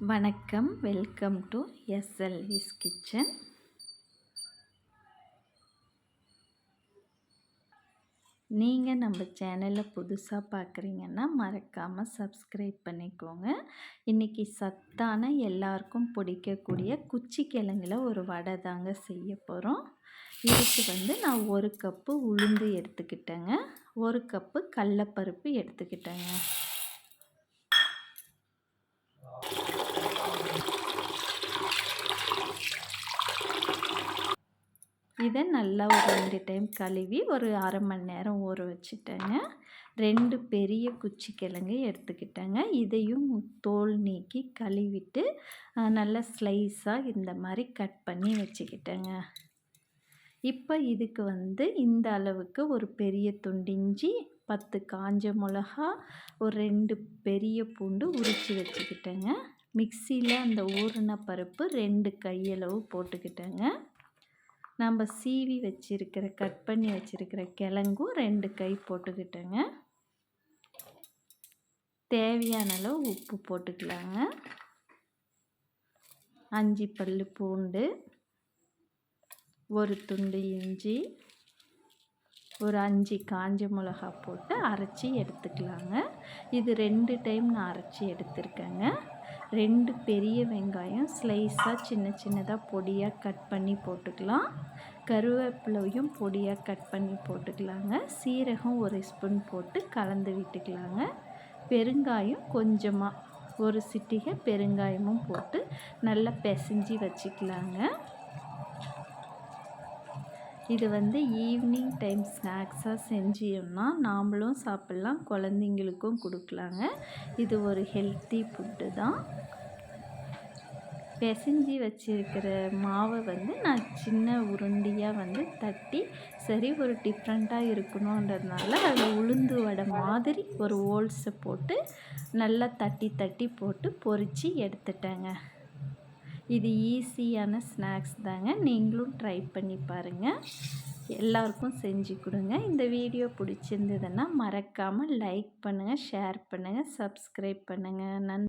வணக்கம். Welcome to எஸ்எல்விஸ் kitchen நீங்கள் நம்ம சேனலை புதுசாக பார்க்குறீங்கன்னா மறக்காமல் சப்ஸ்கிரைப் பண்ணிக்கோங்க. இன்றைக்கி சத்தான எல்லாருக்கும் பிடிக்கக்கூடிய குச்சி கிழங்குல ஒரு வடை தாங்க செய்ய போகிறோம் இதுக்கு வந்து நான் ஒரு கப்பு உளுந்து எடுத்துக்கிட்டேங்க. ஒரு கப்பு கடலப்பருப்பு எடுத்துக்கிட்டேங்க. இதை நல்லா ஒரு ரெண்டு டைம் கழுவி ஒரு அரை மணி நேரம் ஊற வச்சுட்டேங்க. ரெண்டு பெரிய குச்சி கிழங்கு எடுத்துக்கிட்டேங்க. இதையும் தோல் நீக்கி கழுவிட்டு நல்லா ஸ்லைஸாக இந்த மாதிரி கட் பண்ணி வச்சுக்கிட்டேங்க. இப்போ இதுக்கு வந்து இந்த அளவுக்கு ஒரு பெரிய துண்டிஞ்சி பத்து காஞ்ச மிளகா ஒரு ரெண்டு பெரிய பூண்டு உரித்து வச்சுக்கிட்டேங்க. மிக்சியில் அந்த ஊறின பருப்பு ரெண்டு கையளவு போட்டுக்கிட்டேங்க. நம்ம சீவி வச்சுருக்கிற கட் பண்ணி வச்சுருக்கிற கிழங்கும் ரெண்டு கை போட்டுக்கிட்டேங்க. தேவையான அளவு உப்பு போட்டுக்கலாங்க. அஞ்சு பல் பூண்டு ஒரு துண்டு இஞ்சி ஒரு அஞ்சு காஞ்ச மிளகா போட்டு அரைச்சி எடுத்துக்கலாங்க. இது ரெண்டு டைம் நான் அரைச்சி எடுத்திருக்கேங்க. ரெண்டு பெரிய வெங்காயம் ஸ்லைஸாக சின்ன சின்னதாக பொடியாக கட் பண்ணி போட்டுக்கலாம். கருவேப்பிலையும் பொடியாக கட் பண்ணி போட்டுக்கலாங்க. சீரகம் ஒரு ஸ்பூன் போட்டு கலந்து விட்டுக்கலாங்க. பெருங்காயம் கொஞ்சமாக ஒரு சிட்டிகை பெருங்காயமும் போட்டு நல்லா பிசைஞ்சி வச்சுக்கலாங்க. இது வந்து ஈவினிங் டைம் ஸ்நாக்ஸாக செஞ்சோம்னா நாமளும் சாப்பிட்லாம் குழந்தைங்களுக்கும் கொடுக்கலாங்க. இது ஒரு ஹெல்த்தி ஃபுட்டு தான். பிசைஞ்சி வச்சுருக்கிற மாவை வந்து நான் சின்ன உருண்டியாக வந்து தட்டி சரி ஒரு டிஃப்ரெண்ட்டாக இருக்கணுன்றதுனால அதில் உளுந்து வடை மாதிரி ஒரு ஓல்ஸை போட்டு நல்லா தட்டி தட்டி போட்டு பொறிச்சு எடுத்துட்டேங்க. இது ஈஸியான ஸ்நாக்ஸ் தாங்க. நீங்களும் ட்ரை பண்ணி பாருங்கள் எல்லாருக்கும் செஞ்சு கொடுங்க. இந்த வீடியோ பிடிச்சிருந்ததுன்னா மறக்காமல் லைக் பண்ணுங்கள் ஷேர் பண்ணுங்கள் சப்ஸ்கிரைப் பண்ணுங்கள் நன்